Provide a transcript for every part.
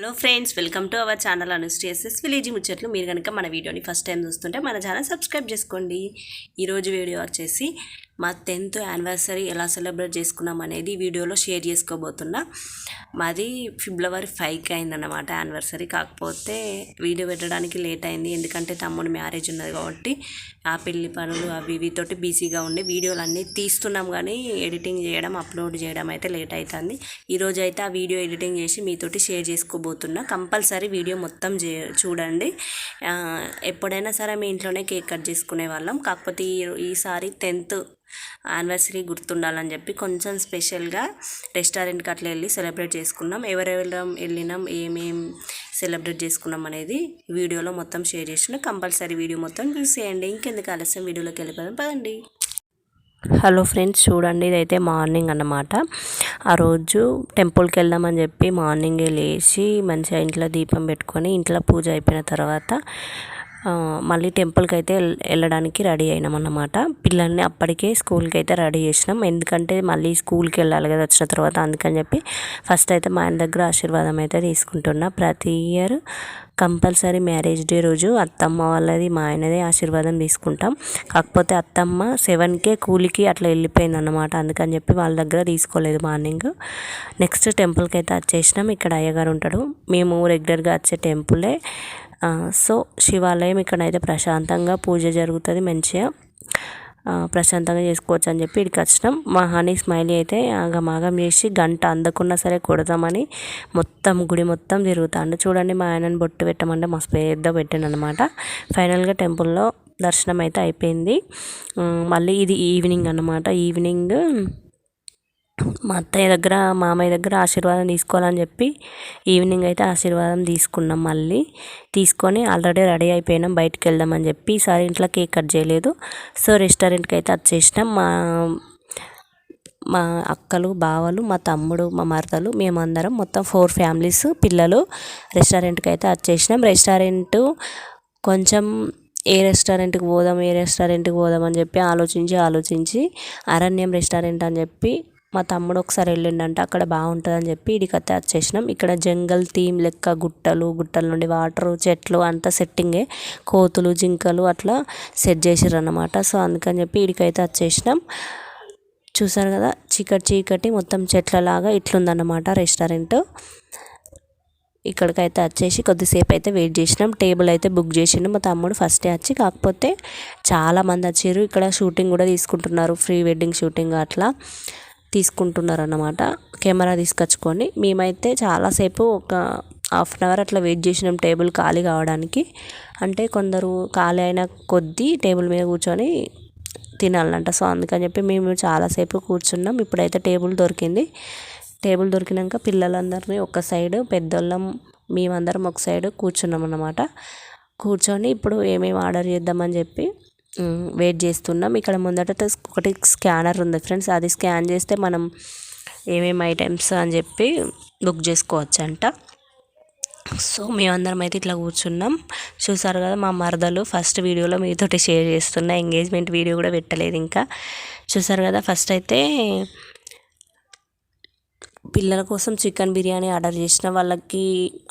Hello friends welcome to our channel అనుస్టేసెస్ village ముచ్చట్లు. మీరు కనుక మన వీడియోని ఫస్ట్ టైం చూస్తుంటే మన ఛానల్ సబ్స్క్రైబ్ చేసుకోండి. ఈరోజు వీడియో వచ్చేసి మా టెన్త్ యానివర్సరీ ఎలా సెలబ్రేట్ చేసుకున్నాం అనేది వీడియోలో షేర్ చేసుకోబోతున్నా. మాది ఫిబ్రవరి ఫైవ్కి అయిందన్నమాట యానివర్సరీ. కాకపోతే వీడియో పెట్టడానికి లేట్ అయింది. ఎందుకంటే తమ్ముడు మ్యారేజ్ ఉన్నది కాబట్టి ఆ పెళ్ళి పనులు అవి ఇవితోటి బిజీగా ఉండి వీడియోలు అన్నీ తీస్తున్నాం కానీ ఎడిటింగ్ చేయడం అప్లోడ్ చేయడం అయితే లేట్ అవుతుంది ఈరోజు అయితే ఆ వీడియో ఎడిటింగ్ చేసి మీతోటి షేర్ చేసుకోబోతున్నా. కంపల్సరీ వీడియో మొత్తం చే చూడండి. ఎప్పుడైనా సరే మీ ఇంట్లోనే కేక్ కట్ చేసుకునే వాళ్ళం. కాకపోతే ఈ ఈసారి టెన్త్ యానివర్సరీ గుర్తుండాలని చెప్పి కొంచెం స్పెషల్గా రెస్టారెంట్కి అట్లా వెళ్ళి సెలబ్రేట్ చేసుకున్నాం. ఎవరెవరం వెళ్ళినాం ఏమేం సెలబ్రేట్ చేసుకున్నాం అనేది వీడియోలో మొత్తం షేర్ చేసిన కంపల్సరీ వీడియో మొత్తం చూసేయండి. ఇంకెందుకు ఆలస్యం? వీడియోలోకి వెళ్ళిపోదాం. పదండి. హలో ఫ్రెండ్స్ చూడండి ఇదైతే మార్నింగ్ అన్నమాట. ఆ రోజు టెంపుల్కి వెళ్దామని చెప్పి మార్నింగే లేచి మంచిగా ఇంట్లో దీపం పెట్టుకొని ఇంట్లో పూజ అయిపోయిన తర్వాత మళ్ళీ టెంపుల్కి అయితే వెళ్ళడానికి రెడీ అయినాం అన్నమాట పిల్లల్ని అప్పటికే స్కూల్కి అయితే రెడీ చేసినాం. ఎందుకంటే మళ్ళీ స్కూల్కి వెళ్ళాలి కదా వచ్చిన తర్వాత అందుకని చెప్పి ఫస్ట్ అయితే మా ఆయన దగ్గర ఆశీర్వాదం అయితే తీసుకుంటున్నా. ప్రతి ఇయర్ కంపల్సరీ మ్యారేజ్ డే రోజు అత్తమ్మ వాళ్ళది మా ఆయనది ఆశీర్వాదం తీసుకుంటాం. కాకపోతే అత్తమ్మ సెవెన్కే కూలికి అట్లా వెళ్ళిపోయింది అనమాట అందుకని చెప్పి వాళ్ళ దగ్గర తీసుకోలేదు మార్నింగ్. నెక్స్ట్ టెంపుల్కి అయితే వచ్చేసినాం. ఇక్కడ అయ్యగారు ఉంటాడు. మేము రెగ్యులర్గా వచ్చే టెంపులే. సో శివాలయం ఇక్కడైతే ప్రశాంతంగా పూజ జరుగుతుంది మంచిగా. ప్రశాంతంగా చేసుకోవచ్చు అని చెప్పి ఇక్కడికి వచ్చినాం మా హనీ స్మైలీ అయితే ఆగమాగం చేసి గంట అందకున్నా సరే కొడదామని మొత్తం గుడి మొత్తం తిరుగుతాను చూడండి మా ఆయనను బొట్టు పెట్టమంటే మస్తు పెద్ద పెట్టాను అనమాట ఫైనల్గా టెంపుల్లో దర్శనం అయితే అయిపోయింది మళ్ళీ ఇది ఈవినింగ్ అన్నమాట. ఈవినింగ్ మా అత్తయ్య దగ్గర మామయ్య దగ్గర ఆశీర్వాదం తీసుకోవాలని చెప్పి ఈవినింగ్ అయితే ఆశీర్వాదం తీసుకున్నాం మళ్ళీ. తీసుకొని ఆల్రెడీ రెడీ అయిపోయినాం బయటికి వెళ్దామని చెప్పి. ఈసారి ఇంట్లో కేక్ కట్ చేయలేదు. సో రెస్టారెంట్కి అయితే వచ్చేసినాం. మా మా అక్కలు బావలు మా తమ్ముడు మా మరదలు మేమందరం మొత్తం ఫోర్ ఫ్యామిలీస్ పిల్లలు రెస్టారెంట్కి అయితే వచ్చేసినాం. రెస్టారెంట్ కొంచెం ఏ రెస్టారెంట్కి పోదాం ఏ రెస్టారెంట్కి పోదాం అని చెప్పి ఆలోచించి ఆలోచించి అరణ్యం రెస్టారెంట్ అని చెప్పి మా తమ్ముడు ఒకసారి వెళ్ళిండంట అక్కడ బాగుంటుందని చెప్పి ఇడికైతే వచ్చేసినాం ఇక్కడ జంగల్ థీమ్ లెక్క గుట్టలు గుట్టల నుండి వాటర్ చెట్లు అంతా సెట్టింగే కోతులు జింకలు అట్లా సెట్ చేసిర్రు అన్నమాట సో అందుకని చెప్పి ఇడికైతే వచ్చేసినాం చూసారు కదా చీకటి చీకటి మొత్తం చెట్లలాగా ఇట్లుందన్నమాట రెస్టారెంట్ ఇక్కడికైతే వచ్చేసి కొద్దిసేపు అయితే వెయిట్ చేసినాం. టేబుల్ అయితే బుక్ చేసిండు మా తమ్ముడు ఫస్టే వచ్చి. కాకపోతే చాలా మంది వచ్చారు. ఇక్కడ షూటింగ్ కూడా తీసుకుంటున్నారు. ప్రీ వెడ్డింగ్ షూటింగ్ అట్లా. తీసుకుంటున్నారు అన్నమాట కెమెరా తీసుకొచ్చుకొని మేమైతే చాలాసేపు ఒక హాఫ్ అన్ అవర్ అట్లా వెయిట్ చేసినాం టేబుల్ ఖాళీ కావడానికి. అంటే కొందరు ఖాళీ అయిన కొద్దీ టేబుల్ మీద కూర్చొని తినాలంట. సో అందుకని చెప్పి మేము చాలాసేపు కూర్చున్నాం. ఇప్పుడైతే టేబుల్ దొరికింది. టేబుల్ దొరికినాక పిల్లలందరినీ ఒక సైడ్ పెద్దోళ్ళం మేమందరం ఒక సైడ్ కూర్చున్నాం అన్నమాట కూర్చొని ఇప్పుడు ఏమేమి ఆర్డర్ చేద్దామని చెప్పి వెయిట్ చేస్తున్నాం. ఇక్కడ ముందట ఒకటి స్కానర్ ఉంది ఫ్రెండ్స్ అది స్కాన్ చేస్తే మనం ఏమేమి ఐటమ్స్ అని చెప్పి బుక్ చేసుకోవచ్చు అంట సో మేమందరం అయితే ఇట్లా కూర్చున్నాం. చూసారు కదా మా మరదలు ఫస్ట్ వీడియోలో మీతోటి షేర్ చేస్తున్నా ఎంగేజ్మెంట్ వీడియో కూడా పెట్టలేదు ఇంకా. చూసారు కదా ఫస్ట్ అయితే పిల్లల కోసం చికెన్ బిర్యానీ ఆర్డర్ చేసిన వాళ్ళకి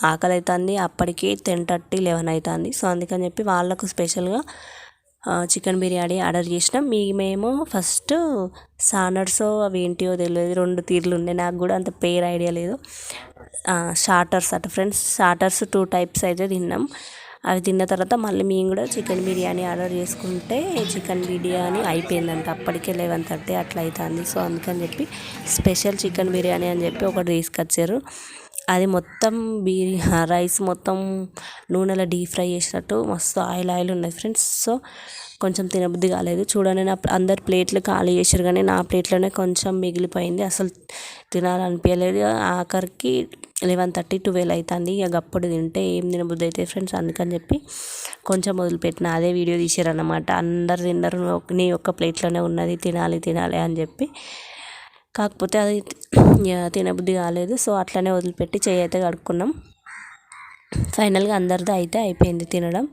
ఆకలి అవుతుంది అప్పటికి టెన్ థర్టీ లెవెన్ అవుతుంది సో అందుకని చెప్పి వాళ్ళకు స్పెషల్గా చికెన్ బిర్యానీ ఆర్డర్ చేసినాం. మేమేమో ఫస్ట్ సానర్సో అవి ఏంటియో తెలియదు రెండు తీర్లు ఉండే. నాకు కూడా అంత పేరు ఐడియా లేదు. షార్టర్స్ అట ఫ్రెండ్స్. షార్టర్స్ టూ టైప్స్ అయితే తిన్నాం. అవి తిన్న తర్వాత మళ్ళీ మేము కూడా చికెన్ బిర్యానీ ఆర్డర్ చేసుకుంటే చికెన్ బిర్యానీ అయిపోయిందంట. అప్పటికే లెవెన్ థర్టీ అట్లా అవుతుంది సో అందుకని చెప్పి స్పెషల్ చికెన్ బిర్యానీ అని చెప్పి ఒకటి తీసుకొచ్చారు. అది మొత్తం బిర్ రైస్ మొత్తం నూనెలో డీప్ ఫ్రై చేసినట్టు మస్తు ఆయిల్ ఆయిల్ ఉన్నాయి ఫ్రెండ్స్. సో కొంచెం తినబుద్ధి కాలేదు. చూడండి నా అందరు ప్లేట్లు ఖాళీ చేశారు కానీ నా ప్లేట్లోనే కొంచెం మిగిలిపోయింది. అసలు తినాలనిపించలేదు ఆఖరికి లెవెన్ థర్టీ ట్వెల్వ్ అవుతుంది ఇక అప్పుడు తింటే ఏం తినబుద్ధి అయితే ఫ్రెండ్స్ అందుకని చెప్పి కొంచెం వదిలిపెట్టిన. అదే వీడియో తీసారనమాట అందరు తిన్నారు నీ ఒక్క ప్లేట్లోనే ఉన్నది తినాలి తినాలి అని చెప్పి కాకపోతే అది ఇక తినబుద్ధి కాలేదు. సో అట్లనే వదిలిపెట్టి చెయ్యి అయితే కడుక్కున్నాం. ఫైనల్గా అందరిది అయితే అయిపోయింది తినడం.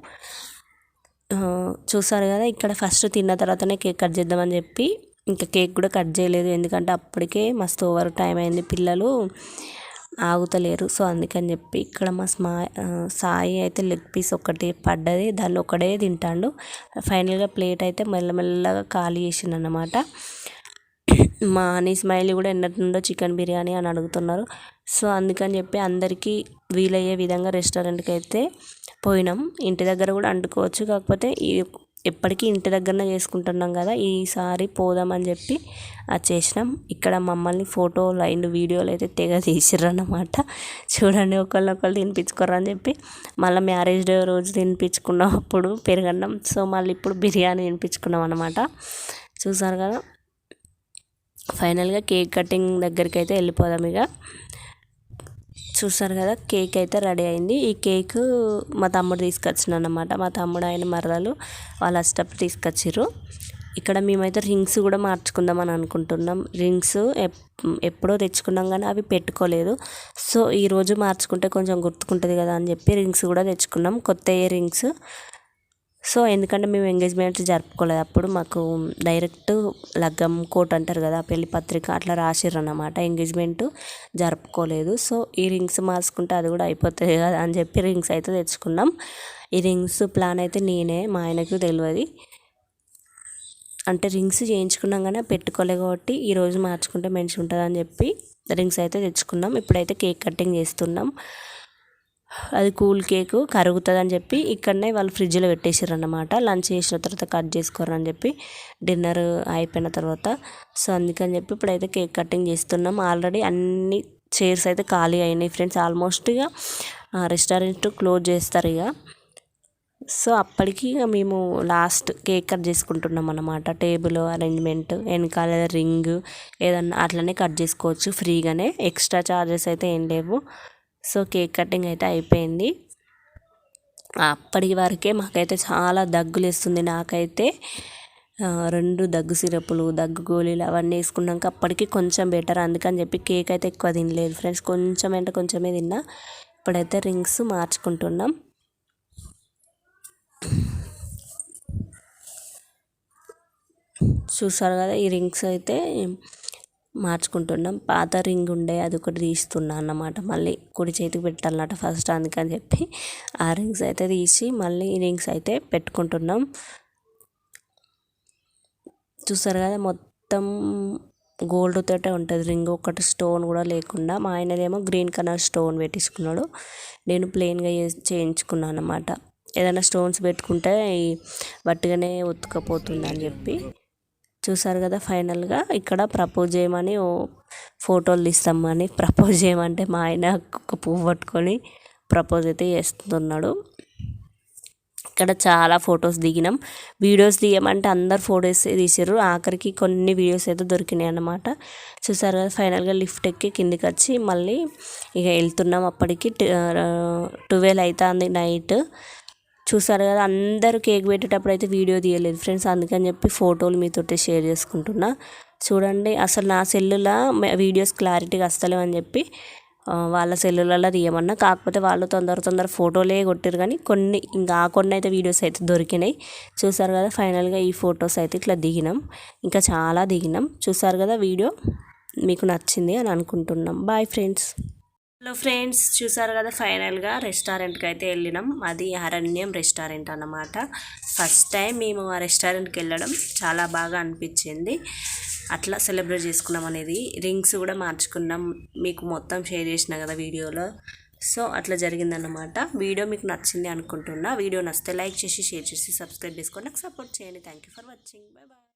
చూసారు కదా ఇక్కడ ఫస్ట్ తిన్న తర్వాతనే కేక్ కట్ చేద్దామని చెప్పి ఇంకా కేక్ కూడా కట్ చేయలేదు. ఎందుకంటే అప్పటికే మస్తు ఓవర్ టైం అయింది. పిల్లలు ఆగుతలేరు. సో అందుకని చెప్పి ఇక్కడ మా స్మా సాయి అయితే లెగ్ పీస్ ఒకటి పడ్డది. దాన్ని ఒకటే తింటాడు. ఫైనల్గా ప్లేట్ అయితే మెల్లమెల్లగా ఖాళీ చేసిండు అన్నమాట మా అని స్మైలీ కూడా ఎన్నట్టుండో చికెన్ బిర్యానీ అని అడుగుతున్నారు. సో అందుకని చెప్పి అందరికీ వీలయ్యే విధంగా రెస్టారెంట్కి అయితే పోయినాం. ఇంటి దగ్గర కూడా అంటుకోవచ్చు. కాకపోతే ఎప్పటికీ ఇంటి దగ్గరనే చేసుకుంటున్నాం కదా ఈసారి పోదామని చెప్పి అది చేసినాం. ఇక్కడ మమ్మల్ని ఫోటోలు అండ్ వీడియోలు అయితే తెగ తీసిర్రు చూడండి చూడండి ఒకళ్ళొకళ్ళు తినిపించుకోరని చెప్పి మళ్ళీ మ్యారేజ్ డే రోజు తినిపించుకున్నాం అప్పుడు పెరగన్నాం. సో మళ్ళీ ఇప్పుడు బిర్యానీ తినిపించుకున్నాం అనమాట చూసారు కదా ఫైనల్గా కేక్ కటింగ్ దగ్గరికి అయితే వెళ్ళిపోదాం ఇక. చూస్తారు కదా కేక్ అయితే రెడీ అయింది. ఈ కేక్ మా తమ్ముడు తీసుకొచ్చిన అనమాట మా తమ్ముడు ఆయన మరదలు వాళ్ళు అష్టపు తీసుకొచ్చిర్రు. ఇక్కడ మేమైతే రింగ్స్ కూడా మార్చుకుందామని అనుకుంటున్నాం. రింగ్స్ ఎప్పుడో తెచ్చుకున్నాం కానీ అవి పెట్టుకోలేదు. సో ఈరోజు మార్చుకుంటే కొంచెం గుర్తుకుంటుంది కదా అని చెప్పి రింగ్స్ కూడా తెచ్చుకున్నాం. కొత్త ఇయర్ రింగ్స్. సో ఎందుకంటే మేము ఎంగేజ్మెంట్ జరుపుకోలేదు. అప్పుడు మాకు డైరెక్ట్ లగ్గం కోట్ అంటారు కదా పెళ్ళి పత్రిక అట్లా రాసిర్రు అన్నమాట. ఎంగేజ్మెంట్ జరుపుకోలేదు. సో ఈ రింగ్స్ మార్చుకుంటే అది కూడా అయిపోతుంది కదా అని చెప్పి రింగ్స్ అయితే తెచ్చుకున్నాం. ఈ రింగ్స్ ప్లాన్ అయితే నేనే మా ఆయనకు తెలియదు. అంటే రింగ్స్ చేయించుకున్నాం కానీ పెట్టుకోలే కాబట్టి ఈరోజు మార్చుకుంటే మంచిగా ఉంటుంది అని చెప్పి రింగ్స్ అయితే తెచ్చుకున్నాం. ఇప్పుడైతే కేక్ కటింగ్ చేస్తున్నాం. అది కూల్ కేక్ కరుగుతుంది అని చెప్పి ఇక్కడనే వాళ్ళు ఫ్రిడ్జ్లో పెట్టేసారు అన్నమాట లంచ్ చేసిన తర్వాత కట్ చేసుకోరని చెప్పి డిన్నర్ అయిపోయిన తర్వాత. సో అందుకని చెప్పి ఇప్పుడైతే కేక్ కటింగ్ చేస్తున్నాం. ఆల్రెడీ అన్ని చైర్స్ అయితే ఖాళీ అయినాయి ఫ్రెండ్స్. ఆల్మోస్ట్ ఇక రెస్టారెంట్ క్లోజ్ చేస్తారు ఇక సో అప్పటికి ఇక మేము లాస్ట్ కేక్ కట్ చేసుకుంటున్నాం అనమాట టేబుల్ అరేంజ్మెంట్ వెనకాల రింగ్ ఏదన్నా అట్లనే కట్ చేసుకోవచ్చు ఫ్రీగానే. ఎక్స్ట్రా ఛార్జెస్ అయితే ఏం లేవు. సో కేక్ కటింగ్ అయితే అయిపోయింది. అప్పటి వరకే మాకైతే చాలా దగ్గులు వేస్తుంది నాకైతే రెండు దగ్గు సిరపులు దగ్గు గోళీలు అవన్నీ వేసుకున్నాక అప్పటికి కొంచెం బెటర్. అందుకని చెప్పి కేక్ అయితే ఎక్కువ తినలేదు. ఫ్రెండ్స్ కొంచెం అంటే కొంచెమే తిన్నా. ఇప్పుడైతే రింగ్స్ మార్చుకుంటున్నాం. చూసారు కదా ఈ రింగ్స్ అయితే మార్చుకుంటున్నాం పాత రింగ్ ఉండే అది ఒకటి తీస్తున్నా అన్నమాట. మళ్ళీ కుడి చేతికి పెట్టాలన్నమాట ఫస్ట్. అందుకని చెప్పి ఆ రింగ్స్ అయితే తీసి మళ్ళీ ఈ రింగ్స్ అయితే పెట్టుకుంటున్నాం. చూస్తారు కదా మొత్తం గోల్డ్ తోటే ఉంటుంది రింగ్. ఒకటి స్టోన్ కూడా లేకుండా. మా ఆయనదేమో గ్రీన్ కలర్ స్టోన్ పెట్టించుకున్నాడు. నేను ప్లెయిన్గా చేయించుకున్నాను అనమాట ఏదైనా స్టోన్స్ పెట్టుకుంటే వట్టిగానే ఉతుకపోతుంది అని చెప్పి. చూసారు కదా ఫైనల్గా. ఇక్కడ ప్రపోజ్ చేయమని ఓ ఫోటోలు తీస్తామని ప్రపోజ్ చేయమంటే మా ఆయన ఒక పువ్వు పట్టుకొని ప్రపోజ్ అయితే చేస్తున్నాడు. ఇక్కడ చాలా ఫొటోస్ దిగినాం. వీడియోస్ దిగమంటే అందరు ఫొటోస్ తీసారు ఆఖరికి కొన్ని వీడియోస్ అయితే దొరికినాయి అన్నమాట. చూసారు కదా ఫైనల్గా లిఫ్ట్ ఎక్కి కిందికి వచ్చి మళ్ళీ ఇక వెళ్తున్నాం అప్పటికి. ట్వెల్వ్ అవుతుంది నైట్. చూసారు కదా అందరూ కేక్ పెట్టేటప్పుడు అయితే వీడియో తీయలేదు ఫ్రెండ్స్. అందుకని చెప్పి ఫోటోలు మీతోటి షేర్ చేసుకుంటున్నా. చూడండి అసలు నా సెల్లులో వీడియోస్ క్లారిటీగా వస్తలేవు అని చెప్పి వాళ్ళ సెల్లులలో తీయమన్నా. కాకపోతే వాళ్ళు తొందర తొందర ఫోటోలే కొట్టారు కానీ కొన్ని ఇంకా కొన్ని అయితే వీడియోస్ అయితే దొరికినాయి. చూసారు కదా ఫైనల్గా ఈ ఫొటోస్ అయితే ఇట్లా దిగినాం. ఇంకా చాలా దిగినాం. చూసారు కదా వీడియో? మీకు నచ్చింది అని అనుకుంటున్నాం. Bye friends. హలో ఫ్రెండ్స్ చూసారు కదా ఫైనల్గా రెస్టారెంట్కి అయితే వెళ్ళినాం. అది అరణ్యం రెస్టారెంట్ అన్నమాట. ఫస్ట్ టైం మేము ఆ రెస్టారెంట్కి వెళ్ళడం చాలా బాగా అనిపించింది. అట్లా సెలబ్రేట్ చేసుకున్నాం అనేది రింగ్స్ కూడా మార్చుకున్నాం. మీకు మొత్తం షేర్ చేసిన కదా వీడియోలో. సో అట్లా జరిగిందన్నమాట. వీడియో మీకు నచ్చింది అనుకుంటున్నా. వీడియో నచ్చితే లైక్ చేసి షేర్ చేసి సబ్స్క్రైబ్ చేసుకోండి. నాకు సపోర్ట్ చేయండి. Thank you for watching. Bye bye.